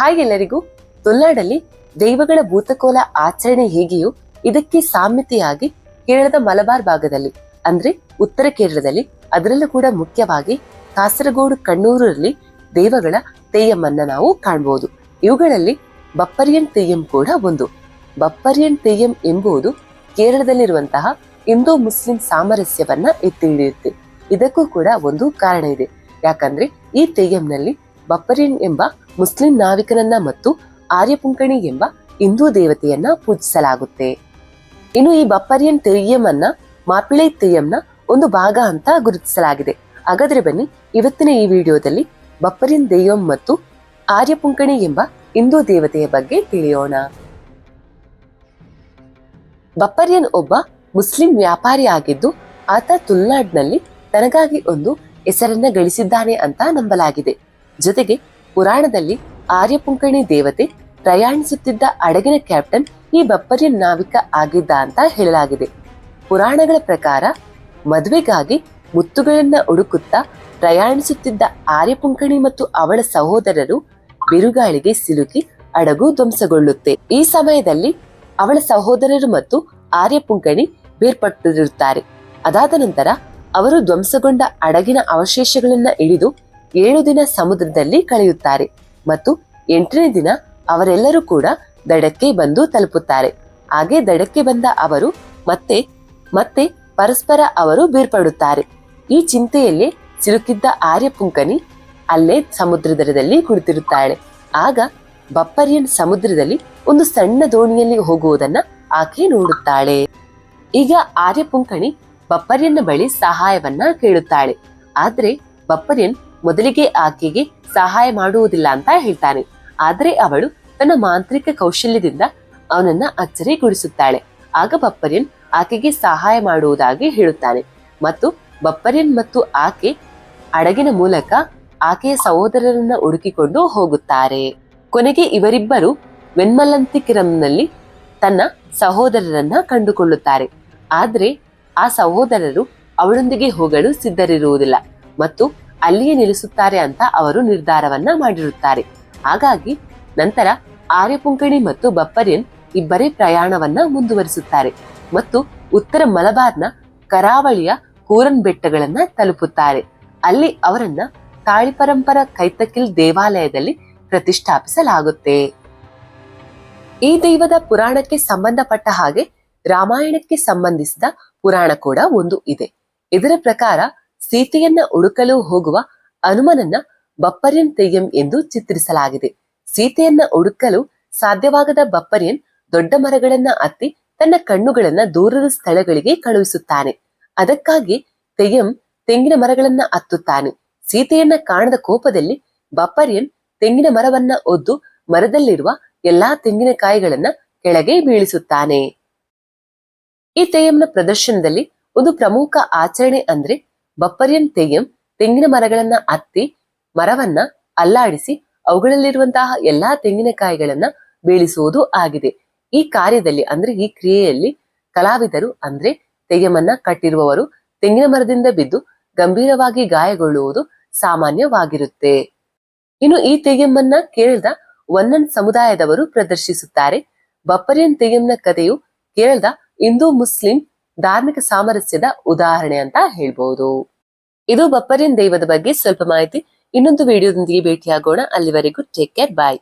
ತುಲ್ಲಾಡಲ್ಲಿ ತುಲ್ನಾಡಲ್ಲಿ ದೈವಗಳ ಭೂತಕೋಲ ಆಚರಣೆ ಹೇಗೆಯೋ ಇದಕ್ಕೆ ಸಾಮ್ಯತೆಯಾಗಿ ಕೇರಳದ ಮಲಬಾರ್ ಭಾಗದಲ್ಲಿ, ಅಂದ್ರೆ ಉತ್ತರ ಕೇರಳದಲ್ಲಿ, ಅದರಲ್ಲೂ ಕೂಡ ಮುಖ್ಯವಾಗಿ ಕಾಸರಗೋಡು ಕಣ್ಣೂರಲ್ಲಿ ದೇವಗಳ ತೆಯ್ಯಮ್ಮನ್ನ ನಾವು ಕಾಣಬಹುದು ಇವುಗಳಲ್ಲಿ ಬಪ್ಪರಿಯನ್ ತೆಯ್ಯಂ ಕೂಡ ಒಂದು. ಬಪ್ಪರಿಯನ್ ತೆಯ್ಯಂ ಎಂಬುದು ಕೇರಳದಲ್ಲಿರುವಂತಹ ಹಿಂದೂ ಮುಸ್ಲಿಂ ಸಾಮರಸ್ಯವನ್ನ ಎತ್ತಿ ಹಿಡಿಯುತ್ತೆ. ಇದಕ್ಕೂ ಕೂಡ ಒಂದು ಕಾರಣ ಇದೆ. ಯಾಕಂದ್ರೆ ಈ ತೆಯ್ಯಂನಲ್ಲಿ ಬಪ್ಪರಿಯನ್ ಎಂಬ ಮುಸ್ಲಿಂ ನಾವಿಕನನ್ನ ಮತ್ತು ಆರ್ಯಪುಂಕಣಿ ಎಂಬ ಹಿಂದೂ ದೇವತೆಯನ್ನ ಪೂಜಿಸಲಾಗುತ್ತೆ. ಇನ್ನು ಈ ಬಪ್ಪರಿಯನ್ ತೆರಿಯಂ ಅನ್ನ ಮಾಪಿಳೆ ತೆಯ್ಯಂನ ಒಂದು ಭಾಗ ಅಂತ ಗುರುತಿಸಲಾಗಿದೆ. ಹಾಗಾದ್ರೆ ಬನ್ನಿ, ಇವತ್ತಿನ ಈ ವಿಡಿಯೋದಲ್ಲಿ ಬಪ್ಪರಿಯನ್ ದೆಯ್ಯಂ ಮತ್ತು ಆರ್ಯಪುಂಕಣಿ ಎಂಬ ಹಿಂದೂ ದೇವತೆಯ ಬಗ್ಗೆ ತಿಳಿಯೋಣ. ಬಪ್ಪರಿಯನ್ ಒಬ್ಬ ಮುಸ್ಲಿಂ ವ್ಯಾಪಾರಿ ಆಗಿದ್ದು, ಆತ ತುಲ್ನಾಡ್ನಲ್ಲಿ ತನಗಾಗಿ ಒಂದು ಹೆಸರನ್ನ ಗಳಿಸಿದ್ದಾನೆ ಅಂತ ನಂಬಲಾಗಿದೆ. ಜೊತೆಗೆ ಪುರಾಣದಲ್ಲಿ ಆರ್ಯಪುಂಕಣಿ ದೇವತೆ ಪ್ರಯಾಣಿಸುತ್ತಿದ್ದ ಅಡಗಿನ ಕ್ಯಾಪ್ಟನ್ ಈ ಬಪ್ಪರಿಯ ನಾವಿಕ ಆಗಿದ್ದ ಅಂತ ಹೇಳಲಾಗಿದೆ. ಪುರಾಣಗಳ ಪ್ರಕಾರ ಮದುವೆಗಾಗಿ ಮುತ್ತುಗಳನ್ನ ಹುಡುಕುತ್ತಾ ಪ್ರಯಾಣಿಸುತ್ತಿದ್ದ ಆರ್ಯಪುಂಕಣಿ ಮತ್ತು ಅವಳ ಸಹೋದರರು ಬಿರುಗಾಳಿಗೆ ಸಿಲುಕಿ ಅಡಗು ಧ್ವಂಸಗೊಳ್ಳುತ್ತೆ. ಈ ಸಮಯದಲ್ಲಿ ಅವಳ ಸಹೋದರರು ಮತ್ತು ಆರ್ಯಪುಂಕಣಿ ಬೇರ್ಪಟ್ಟಿರುತ್ತಾರೆ. ಅದಾದ ನಂತರ ಅವರು ಧ್ವಂಸಗೊಂಡ ಅಡಗಿನ ಅವಶೇಷಗಳನ್ನ ಹಿಡಿದು ಏಳು ದಿನ ಸಮುದ್ರದಲ್ಲಿ ಕಳೆಯುತ್ತಾರೆ ಮತ್ತು ಎಂಟನೇ ದಿನ ಅವರೆಲ್ಲರೂ ಕೂಡ ದಡಕ್ಕೆ ಬಂದು ತಲುಪುತ್ತಾರೆ. ಹಾಗೆ ದಡಕ್ಕೆ ಬಂದ ಅವರು ಮತ್ತೆ ಮತ್ತೆ ಪರಸ್ಪರ ಅವರು ಬೇರ್ಪಡುತ್ತಾರೆ. ಈ ಚಿಂತೆಯಲ್ಲಿ ಸಿಲುಕಿದ್ದ ಆರ್ಯಪುಂಕನಿ ಅಲ್ಲೇ ಸಮುದ್ರದರದಲ್ಲಿ ಕುಳಿತಿರುತ್ತಾಳೆ. ಆಗ ಬಪ್ಪರಿಯನ್ ಸಮುದ್ರದಲ್ಲಿ ಒಂದು ಸಣ್ಣ ದೋಣಿಯಲ್ಲಿ ಹೋಗುವುದನ್ನ ಆಕೆ ನೋಡುತ್ತಾಳೆ. ಈಗ ಆರ್ಯಪುಂಕಣಿ ಬಪ್ಪರಿಯನ್ನ ಬಳಿ ಸಹಾಯವನ್ನ ಕೇಳುತ್ತಾಳೆ. ಆದ್ರೆ ಬಪ್ಪರಿಯನ್ ಮೊದಲಿಗೆ ಆಕೆಗೆ ಸಹಾಯ ಮಾಡುವುದಿಲ್ಲ ಅಂತ ಹೇಳ್ತಾನೆ. ಆದರೆ ಅವಳು ತನ್ನ ಮಾಂತ್ರಿಕ ಕೌಶಲ್ಯದಿಂದ ಅವನನ್ನ ಅಚ್ಚರಿಗೊಳಿಸುತ್ತಾಳೆ. ಆಗ ಬಪ್ಪರಿಯನ್ ಆಕೆಗೆ ಸಹಾಯ ಮಾಡುವುದಾಗಿ ಹೇಳುತ್ತಾನೆ. ಮತ್ತು ಬಪ್ಪರಿಯನ್ ಮತ್ತು ಆಕೆ ಅಡಗಿನ ಮೂಲಕ ಆಕೆಯ ಸಹೋದರರನ್ನ ಹುಡುಕಿಕೊಂಡು ಹೋಗುತ್ತಾರೆ. ಕೊನೆಗೆ ಇವರಿಬ್ಬರು ವೆನ್ಮಲಂತಿಕಿರಂನಲ್ಲಿ ತನ್ನ ಸಹೋದರರನ್ನ ಕಂಡುಕೊಳ್ಳುತ್ತಾರೆ. ಆದ್ರೆ ಆ ಸಹೋದರರು ಅವಳೊಂದಿಗೆ ಹೋಗಲು ಸಿದ್ಧರಿರುವುದಿಲ್ಲ. ಮತ್ತು ಅಲ್ಲಿಯೇ ನಿಲ್ಲಿಸುತ್ತಾರೆ ಅಂತ ಅವರು ನಿರ್ಧಾರವನ್ನ ಮಾಡಿರುತ್ತಾರೆ. ಹಾಗಾಗಿ ನಂತರ ಆರ್ಯಪುಂಕಣಿ ಮತ್ತು ಬಪ್ಪರಿಯನ್ ಇಬ್ಬರೇ ಪ್ರಯಾಣವನ್ನ ಮುಂದುವರಿಸುತ್ತಾರೆ ಮತ್ತು ಉತ್ತರ ಮಲಬಾರ್ನ ಕರಾವಳಿಯ ಕೂರನ್ ಬೆಟ್ಟಗಳನ್ನ ತಲುಪುತ್ತಾರೆ. ಅಲ್ಲಿ ಅವರನ್ನ ತಾಳಿಪರಂಪರ ಕೈತಕಿಲ್ ದೇವಾಲಯದಲ್ಲಿ ಪ್ರತಿಷ್ಠಾಪಿಸಲಾಗುತ್ತೆ. ಈ ದೈವದ ಪುರಾಣಕ್ಕೆ ಸಂಬಂಧಪಟ್ಟ ಹಾಗೆ ರಾಮಾಯಣಕ್ಕೆ ಸಂಬಂಧಿಸಿದ ಪುರಾಣ ಕೂಡ ಒಂದು ಇದೆ. ಇದರ ಪ್ರಕಾರ ಸೀತೆಯನ್ನ ಹುಡುಕಲು ಹೋಗುವ ಹನುಮನನ್ನ ಬಪ್ಪರಿಯನ್ ತೆಯ್ಯಂ ಎಂದು ಚಿತ್ರಿಸಲಾಗಿದೆ. ಸೀತೆಯನ್ನ ಹುಡುಕಲು ಸಾಧ್ಯವಾಗದ ಬಪ್ಪರಿಯನ್ ದೊಡ್ಡ ಮರಗಳನ್ನ ಹತ್ತಿ ತನ್ನ ಕಣ್ಣುಗಳನ್ನ ದೂರದ ಸ್ಥಳಗಳಿಗೆ ಕಳುಹಿಸುತ್ತಾನೆ. ಅದಕ್ಕಾಗಿ ತೆಯ್ಯಂ ತೆಂಗಿನ ಮರಗಳನ್ನ ಹತ್ತುತ್ತಾನೆ ಸೀತೆಯನ್ನ ಕಾಣದ ಕೋಪದಲ್ಲಿ ಬಪ್ಪರಿಯನ್ ತೆಂಗಿನ ಮರವನ್ನ ಒದ್ದು ಮರದಲ್ಲಿರುವ ಎಲ್ಲಾ ತೆಂಗಿನಕಾಯಿಗಳನ್ನ ಕೆಳಗೆ ಬೀಳಿಸುತ್ತಾನೆ. ಈ ತೆಯ್ಯಂನ ಪ್ರದರ್ಶನದಲ್ಲಿ ಒಂದು ಪ್ರಮುಖ ಆಚರಣೆ ಅಂದ್ರೆ ಬಪ್ಪರಿಯನ್ ತೆಯ್ಯಂ ತೆಂಗಿನ ಮರಗಳನ್ನ ಹತ್ತಿ ಮರವನ್ನ ಅಲ್ಲಾಡಿಸಿ ಅವುಗಳಲ್ಲಿರುವಂತಹ ಎಲ್ಲಾ ತೆಂಗಿನಕಾಯಿಗಳನ್ನ ಬೀಳಿಸುವುದು ಆಗಿದೆ. ಈ ಕಾರ್ಯದಲ್ಲಿ ಅಂದ್ರೆ ಈ ಕ್ರಿಯೆಯಲ್ಲಿ ಕಲಾವಿದರು ಅಂದ್ರೆ ತೆಯ್ಯಮನ್ನ ಕಟ್ಟಿರುವವರು ತೆಂಗಿನ ಮರದಿಂದ ಬಿದ್ದು ಗಂಭೀರವಾಗಿ ಗಾಯಗೊಳ್ಳುವುದು ಸಾಮಾನ್ಯವಾಗಿರುತ್ತೆ. ಇನ್ನು ಈ ತೆಯ್ಯಮ್ಮನ್ನ ಕೇರಳದ ಒನ್ನನ್ ಸಮುದಾಯದವರು ಪ್ರದರ್ಶಿಸುತ್ತಾರೆ. ಬಪ್ಪರಿಯನ್ ತೆಗೆಮ್ನ ಕಥೆಯು ಕೇರಳದ ಹಿಂದೂ ಮುಸ್ಲಿಂ ಧಾರ್ಮಿಕ ಸಾಮರಸ್ಯದ ಉದಾಹರಣೆ ಅಂತ ಹೇಳ್ಬಹುದು ಇದು ಬಪ್ಪರಿನ್ ದೈವದ ಬಗ್ಗೆ ಸ್ವಲ್ಪ ಮಾಹಿತಿ. ಇನ್ನೊಂದು ವಿಡಿಯೋದೊಂದಿಗೆ ಭೇಟಿಯಾಗೋಣ. ಅಲ್ಲಿವರೆಗೂ ಟೇಕ್ ಕೇರ್ ಬಾಯ್